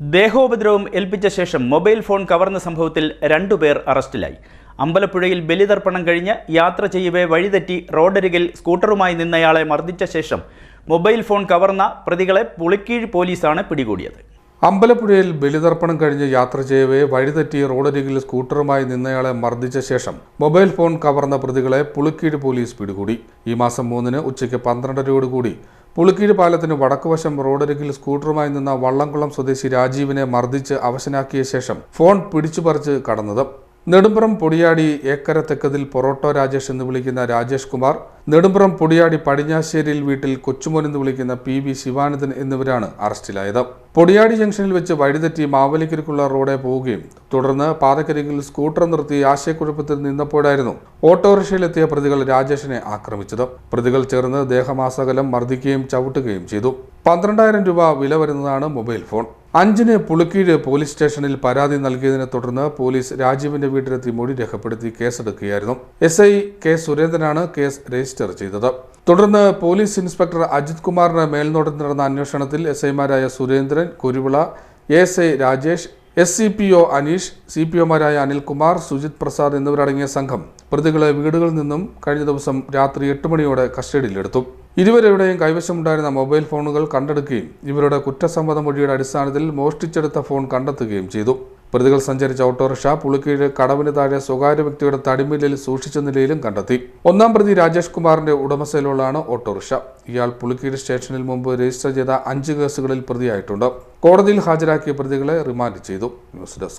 ദേഹോപദ്രവം ഏൽപ്പിച്ച ശേഷം mobile phone കവർന്ന സംഭവത്തിൽ രണ്ടുപേർ അറസ്റ്റിലായി. അമ്പലപ്പുഴയിൽ ബലിതർപ്പണം കഴിഞ്ഞ് യാത്ര ചെയ്യവേ വഴിതെറ്റി റോഡരികിൽ സ്കൂട്ടറുമായി നിന്നയാളെ മർദ്ദിച്ച ശേഷം മൊബൈൽ ഫോൺ കവർന്ന പ്രതികളെ പുളിക്കീഴ് പോലീസാണ് പിടികൂടിയത്. അമ്പലപ്പുഴയിൽ ബലിതർപ്പണം കഴിഞ്ഞ് യാത്ര ചെയ്യവേ വഴിതെറ്റി റോഡരികിൽ സ്കൂട്ടറുമായി നിന്നയാളെ മർദ്ദിച്ച ശേഷം മൊബൈൽ ഫോൺ കവർന്ന പ്രതികളെ പുളിക്കീഴ് പോലീസ് പിടികൂടി. ഈ മാസം മൂന്നിന് ഉച്ചയ്ക്ക് പന്ത്രണ്ടരയോടുകൂടി പുളിക്കീഴ് പാലത്തിന് വടക്കുവശം റോഡരികിൽ സ്കൂട്ടറുമായി നിന്ന വള്ളംകുളം സ്വദേശി രാജീവിനെ മർദ്ദിച്ച് അവശനാക്കിയ ശേഷം ഫോൺ പിടിച്ചുപറിച്ച് കടന്നത്. നെടുമ്പ്രം പൊടിയാടി ഏക്കര തെക്കതിൽ പൊറോട്ടോ രാജേഷ് എന്ന് വിളിക്കുന്ന രാജേഷ് കുമാർ നെടുമ്പ്രം പൊടിയാടി പടിഞ്ഞാശ്ശേരിയിൽ വീട്ടിൽ കൊച്ചുമോൻ എന്ന് വിളിക്കുന്ന പി വി ശിവാനന്ദൻ എന്നിവരാണ് അറസ്റ്റിലായത്. പൊടിയാടി ജംഗ്ഷനിൽ വെച്ച് വഴിതെറ്റി മാവലിക്കരിക്കുള്ള റോഡെ പോവുകയും തുടർന്ന് പാതക്കരികിൽ സ്കൂട്ടർ നിർത്തി ആശയക്കുഴപ്പത്തിൽ നിന്നപ്പോഴായിരുന്നു ഓട്ടോറിക്ഷയിലെത്തിയ പ്രതികൾ രാജേഷിനെ ആക്രമിച്ചത്. പ്രതികൾ ചേർന്ന് ദേഹമാസകലം മർദ്ദിക്കുകയും ചവിട്ടുകയും ചെയ്തു. പന്ത്രണ്ടായിരം രൂപ വില വരുന്നതാണ് മൊബൈൽ ഫോൺ. അഞ്ചിന് പുളിക്കീഴ് പോലീസ് സ്റ്റേഷനിൽ പരാതി നൽകിയതിനെ തുടർന്ന് പോലീസ് രാജീവിന്റെ വീട്ടിലെത്തി മൊഴി രേഖപ്പെടുത്തി കേസെടുക്കുകയായിരുന്നു. എസ് ഐ കെ സുരേന്ദ്രനാണ് കേസ് രജിസ്റ്റർ ചെയ്തത്. തുടർന്ന് പോലീസ് ഇൻസ്പെക്ടർ അജിത് കുമാറിന്റെ മേൽനോട്ടത്തിൽ നടന്ന അന്വേഷണത്തിൽ എസ് ഐമാരായ Surendran Kuruvila S I Rajesh S C P O Aneesh C P ഒമാരായ Anilkumar Sujith Prasad എന്നിവരടങ്ങിയ സംഘം പ്രതികളെ വീടുകളിൽ നിന്നും കഴിഞ്ഞ ദിവസം രാത്രി എട്ട് മണിയോടെ കസ്റ്റഡിയിലെടുത്തു. ഇരുവരുടെയും കൈവശമുണ്ടായിരുന്ന മൊബൈൽ ഫോണുകൾ കണ്ടെടുക്കുകയും ഇവരുടെ കുറ്റസമ്മത മൊഴിയുടെ അടിസ്ഥാനത്തിൽ മോഷ്ടിച്ചെടുത്ത ഫോൺ കണ്ടെത്തുകയും ചെയ്തു. പ്രതികൾ സഞ്ചരിച്ച ഓട്ടോറിക്ഷ പുളിക്കീഴ് കടവിന് താഴെ സ്വകാര്യ വ്യക്തിയുടെ തടിമില്ലിൽ സൂക്ഷിച്ച നിലയിലും കണ്ടെത്തി. ഒന്നാം പ്രതി രാജേഷ് കുമാറിന്റെ ഉടമസ്ഥയിലുള്ളതാണ് ഓട്ടോറിക്ഷ. ഇയാൾ പുളിക്കീഴ് സ്റ്റേഷനിൽ മുമ്പ് രജിസ്റ്റർ ചെയ്ത അഞ്ച് കേസുകളിൽ പ്രതിയായിട്ടുണ്ട്. കോടതിയിൽ ഹാജരാക്കിയ പ്രതികളെ റിമാൻഡ് ചെയ്തു. News desk.